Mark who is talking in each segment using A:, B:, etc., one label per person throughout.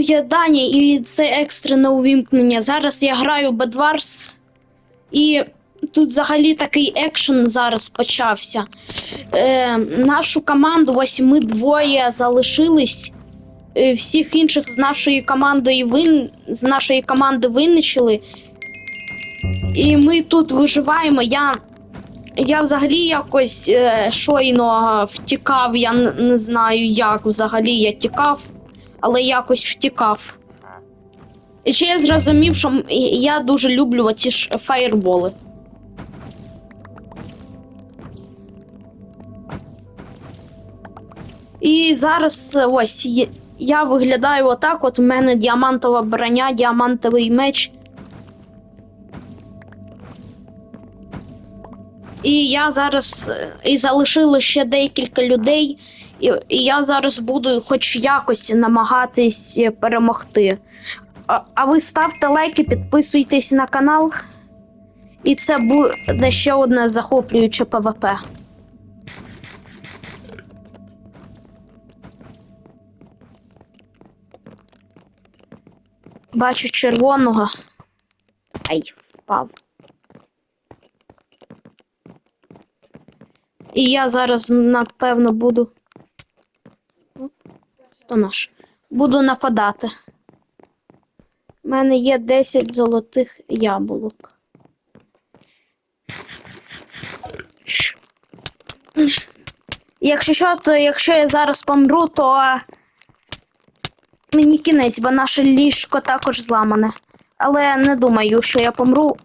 A: Я Дані, і це екстрене увімкнення. Зараз я граю в Bed Wars, і тут взагалі такий екшен зараз почався. Е, нашу команду, ось ми двоє залишились. Е, всіх інших з нашої команди вин... з нашої команди винищили. І ми тут виживаємо. Я, я взагалі якось е, щойно втікав. Я не знаю, як взагалі я тікав але якось втікав. І ще я зрозумів, що я дуже люблю оці ж фаєрболи. І зараз е, ось я виглядаю отак. От у мене діамантова броня, діамантовий меч. І я зараз е, і залишило ще декілька людей, і, і я зараз буду хоч якось намагатись е, перемогти. А, а ви ставте лайки, підписуйтесь на канал. І це буде ще одне захоплююче ПВП. Бачу червоного. Ай, впав. І я зараз, напевно, буду. То наш. Буду нападати. У мене є 10 золотих яблук. Якщо що, то якщо я зараз помру, то мені кінець, бо наше ліжко також зламане. Але не думаю, що я помру,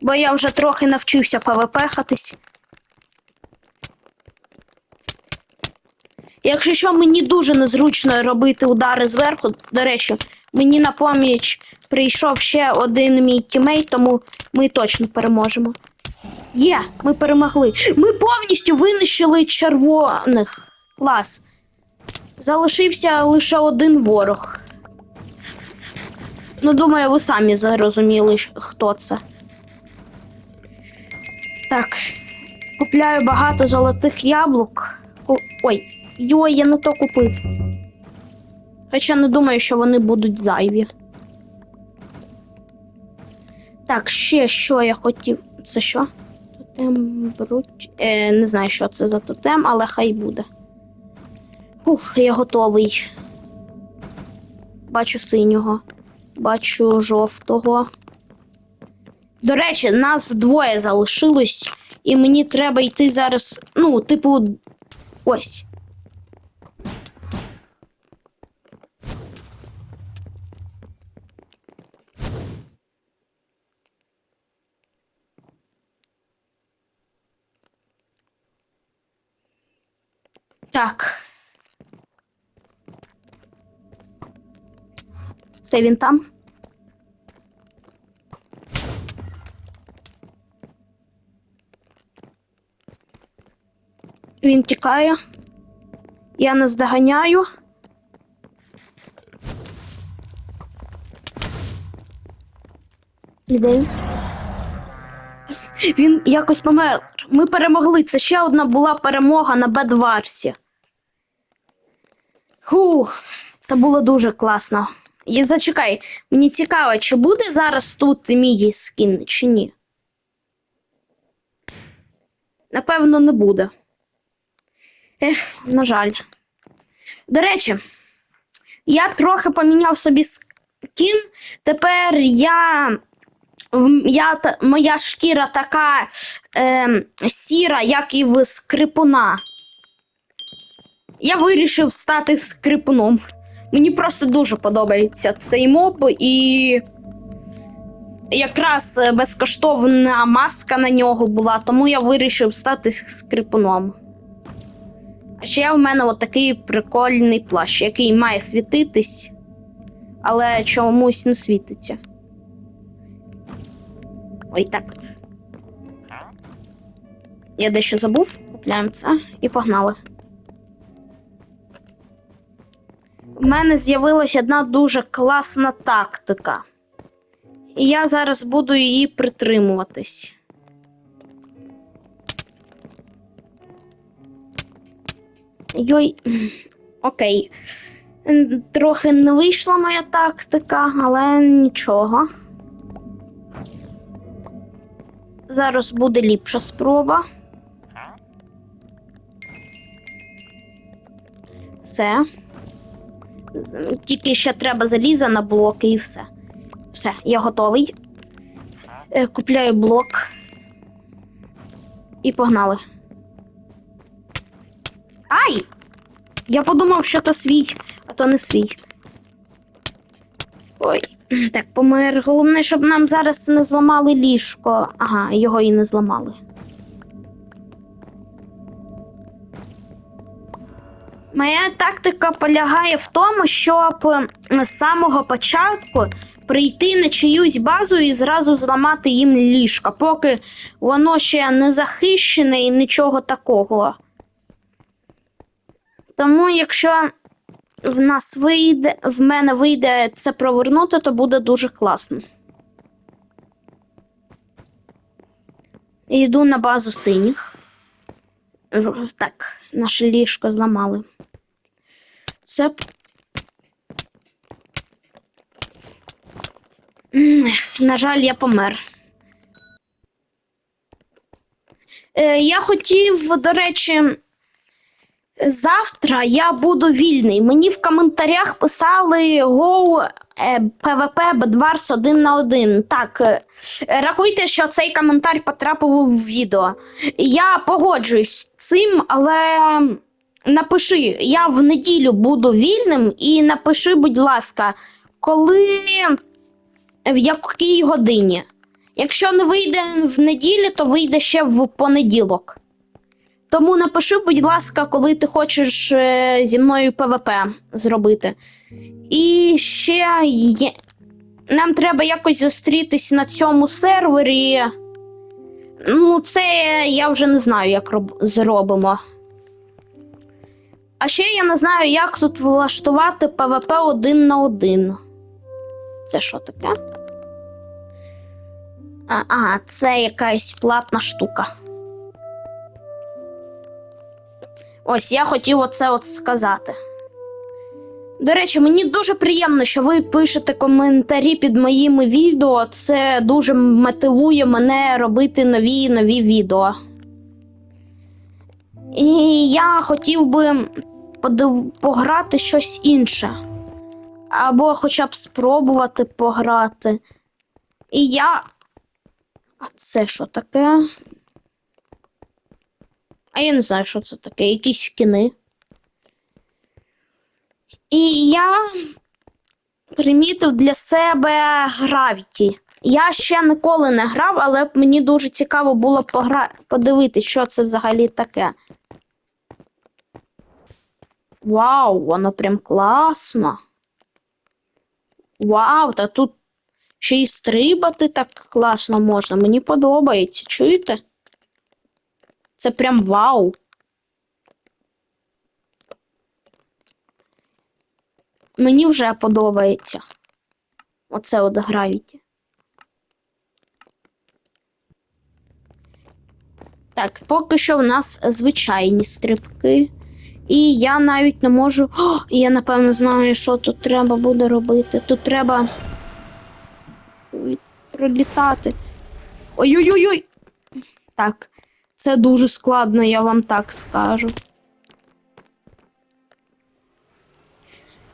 A: бо я вже трохи навчився ПВП-хатись. Якщо що, мені дуже незручно робити удари зверху. До речі, мені на поміч прийшов ще один мій тімейт, тому ми точно переможемо. Є, ми перемогли. Ми повністю винищили червоних. Клас. Залишився лише один ворог. Ну, думаю, ви самі зрозуміли, хто це. Так. Купляю багато золотих яблук. Ой, Йой, я не то купив. Хоча не думаю, що вони будуть зайві. Так, ще що я хотів. Це що? Тотем бруч. Е, не знаю, що це за тотем, але хай буде. Ух, я готовий. Бачу синього, бачу жовтого. До речі, нас двоє залишилось, і мені треба йти зараз. Ну, типу, ось. Так. Це він там. Він тікає. Я наздоганяю. Іде він? Якось помер. Ми перемогли. Це ще одна була перемога на Бедварсі. Хух, це було дуже класно. І зачекай, мені цікаво, чи буде зараз тут мій скін, чи ні? Напевно, не буде. Ех, на жаль. До речі, я трохи поміняв собі скін. Тепер я. я моя шкіра така е, сіра, як і в скрипуна. Я вирішив стати скрипуном. Мені просто дуже подобається цей моб, і якраз безкоштовна маска на нього була, тому я вирішив стати скрипуном. А ще в мене от такий прикольний плащ, який має світитись, але чомусь не світиться. Ой, так. Я дещо забув, купляємо це і погнали. У мене з'явилася одна дуже класна тактика. І я зараз буду її притримуватись. Йой. Окей. Трохи не вийшла моя тактика, але нічого. Зараз буде ліпша спроба. Все. Тільки ще треба заліза на блоки і все. Все, я готовий. Е, Купляю блок. І погнали. Ай! Я подумав, що то свій, а то не свій. Ой, так, помер. Головне, щоб нам зараз не зламали ліжко. Ага, його і не зламали. Моя тактика полягає в тому, щоб з самого початку прийти на чиюсь базу і зразу зламати їм ліжко, поки воно ще не захищене і нічого такого. Тому, якщо в нас вийде, в мене вийде це провернути, то буде дуже класно. Йду на базу синіх. Так, наше ліжко зламали. Це. На жаль, я помер. Е, я хотів, до речі, завтра я буду вільний. Мені в коментарях писали Go е, PvP Bedwars 1 на 1. Так, е, рахуйте, що цей коментар потрапив у відео. Я погоджуюсь з цим, але напиши, я в неділю буду вільним, і напиши, будь ласка, коли в якій годині. Якщо не вийде в неділю, то вийде ще в понеділок. Тому напиши, будь ласка, коли ти хочеш е, зі мною ПВП зробити. І ще є... нам треба якось зустрітись на цьому сервері. Ну, це я вже не знаю, як роб... зробимо. А ще я не знаю, як тут влаштувати ПВП один на один. Це що таке? А, це якась платна штука. Ось я хотів оце от сказати. До речі, мені дуже приємно, що ви пишете коментарі під моїми відео. Це дуже мотивує мене робити нові і нові відео. І я хотів би подив... пограти щось інше. Або хоча б спробувати пограти. І я. А це що таке? А я не знаю, що це таке. Якісь скини. І я примітив для себе гравіті. Я ще ніколи не грав, але мені дуже цікаво було погра... подивитися, що це взагалі таке. Вау, воно прям класно. Вау, та тут ще й стрибати так класно можна. Мені подобається, чуєте? Це прям вау. Мені вже подобається. Оце от гравіті. Так, поки що в нас звичайні стрибки. І я навіть не можу. О, я напевно знаю, що тут треба буде робити. Тут треба пролітати. Ой-ой-ой! Так, це дуже складно, я вам так скажу.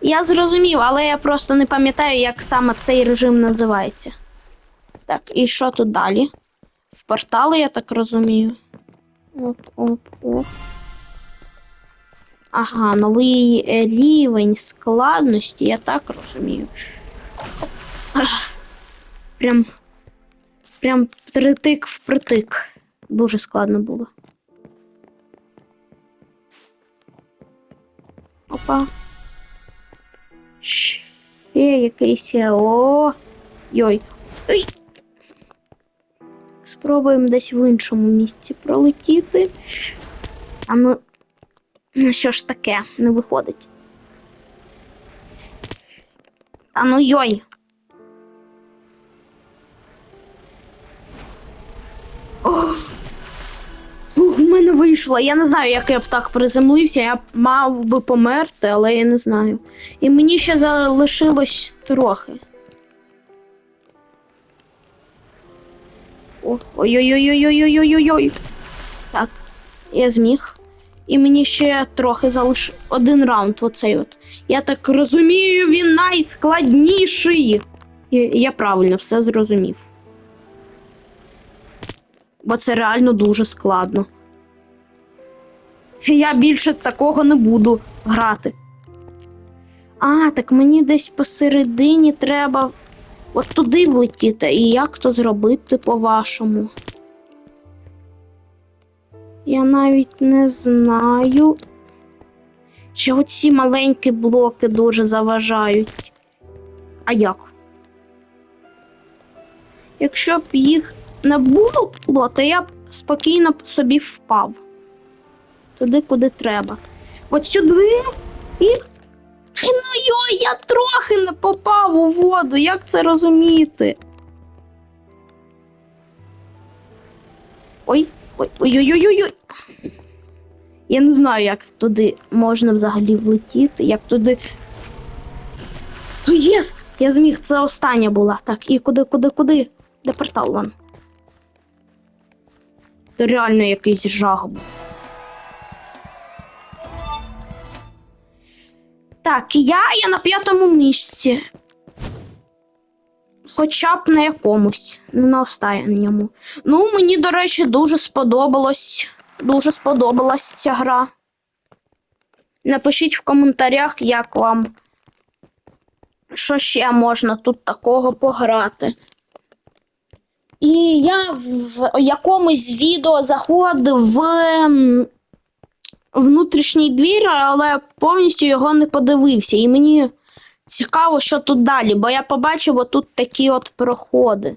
A: Я зрозумів, але я просто не пам'ятаю, як саме цей режим називається. Так, і що тут далі? З порталу, я так розумію. Оп, оп, оп. Ага, новий е, рівень складності, я так розумію. Ах, прям. Прям притик в притик. Дуже складно було. Опа. Ще якийсь. е, О. Йой. Ой. Спробуємо десь в іншому місці пролетіти. А ну. Ну, що ж таке, не виходить. А ну йой. Ох. Ух, у мене вийшло. Я не знаю, як я б так приземлився. Я б мав би померти, але я не знаю. І мені ще залишилось трохи. Ой-ой-ой-ой-ой-ой-ой-ой. Так, я зміг. І мені ще трохи залиш один раунд, оцей от. Я так розумію, він найскладніший. Я, я правильно все зрозумів. Бо це реально дуже складно. Я більше такого не буду грати. А, так мені десь посередині треба от туди влетіти. І як то зробити по-вашому? Я навіть не знаю. Чи оці маленькі блоки дуже заважають. А як? Якщо б їх не було, то я б спокійно собі впав. Туди, куди треба. От сюди і. Ну йой, я трохи не попав у воду. Як це розуміти? Ой, ой, ой, ой, ой, ой, ой. Я не знаю, як туди можна взагалі влетіти, як туди. Єс! Я зміг, це остання була. Так, і куди, куди, куди? Де портал вон? Це реально якийсь жах був. Так, я, я на п'ятому місці. Хоча б на якомусь, не на останньому. Ну, мені, до речі, дуже сподобалось. Дуже сподобалась ця гра. Напишіть в коментарях, як вам. Що ще можна тут такого пограти. І я в якомусь відео заходив в внутрішній двір, але повністю його не подивився. І мені цікаво, що тут далі, бо я побачив отут такі от проходи.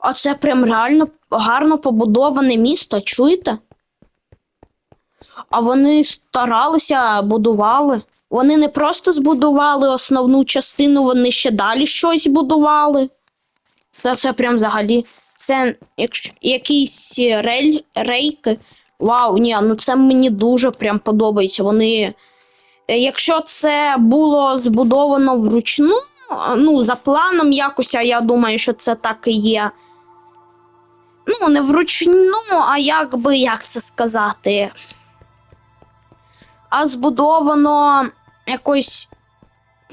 A: А це прям реально гарно побудоване місто, чуєте? А вони старалися, будували. Вони не просто збудували основну частину, вони ще далі щось будували. Та це прям взагалі. Це якісь рель, рейки. Вау, ні, ну це мені дуже прям подобається. Вони. е, Якщо це було збудовано вручну, ну, за планом якось, а я думаю, що це так і є. Ну, не вручну, а як би як це сказати. А збудовано якось.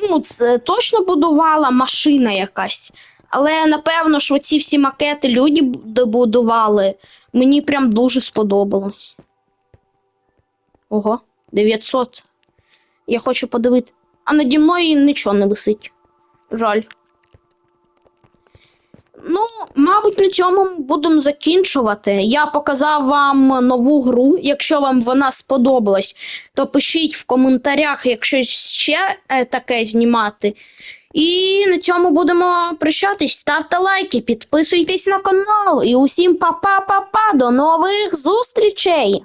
A: Ну, це точно будувала машина якась. Але напевно, що ці всі макети люди б- будували. Мені прям дуже сподобалось. Ого, 900. Я хочу подивити. А наді мною нічого не висить. Жаль. Ну, мабуть, на цьому будемо закінчувати. Я показав вам нову гру. Якщо вам вона сподобалась, то пишіть в коментарях, якщо ще е, таке знімати. І на цьому будемо прощатись. Ставте лайки, підписуйтесь на канал. І усім па-па-па-па. До нових зустрічей!